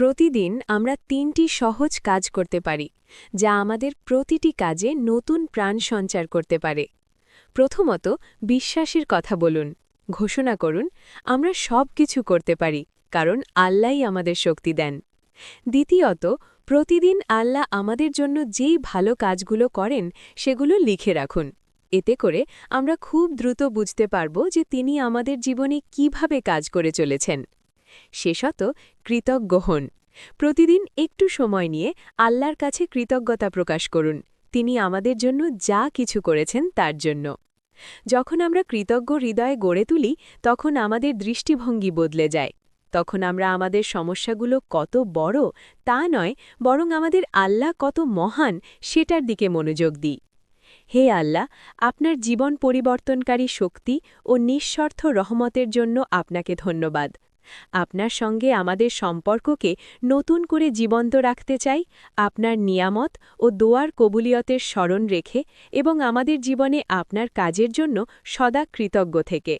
প্রতিদিন আমরা তিনটি সহজ কাজ করতে পারি, যা আমাদের প্রতিটি কাজে নতুন প্রাণ সঞ্চার করতে পারে। প্রথমত, বিশ্বাসের কথা বলুন। ঘোষণা করুন, আমরা সব কিছু করতে পারি, কারণ আল্লাহই আমাদের শক্তি দেন। দ্বিতীয়ত, প্রতিদিন আল্লাহ আমাদের জন্য যেই ভালো কাজগুলো করেন, সেগুলো লিখে রাখুন। এতে করে আমরা খুব দ্রুত বুঝতে পারব যে তিনি আমাদের জীবনে কীভাবে কাজ করে চলেছেন। শেষত কৃতজ্ঞ হন। প্রতিদিন একটু সময় নিয়ে আল্লাহর কাছে কৃতজ্ঞতা প্রকাশ করুন। তিনি আমাদের জন্য যা কিছু করেছেন তার জন্য। যখন আমরা কৃতজ্ঞ হৃদয়ে গড়ে তুলি, তখন আমাদের দৃষ্টিভঙ্গি বদলে যায়। তখন আমরা আমাদের সমস্যাগুলো কত বড় তা নয়, বরং আমাদের আল্লাহ কত মহান সেটার দিকে মনোযোগ দিই। হে আল্লাহ, আপনার জীবন পরিবর্তনকারী শক্তি ও নিঃস্বার্থ রহমতের জন্য আপনাকে ধন্যবাদ। আপনার সঙ্গে আমাদের সম্পর্ককে নতুন করে জীবন্ত রাখতে চাই, আপনার নিয়ামত ও দোয়ার কবুলিয়তের স্মরণ রেখে এবং আমাদের জীবনে আপনার কাজের জন্য সদা কৃতজ্ঞ থেকে।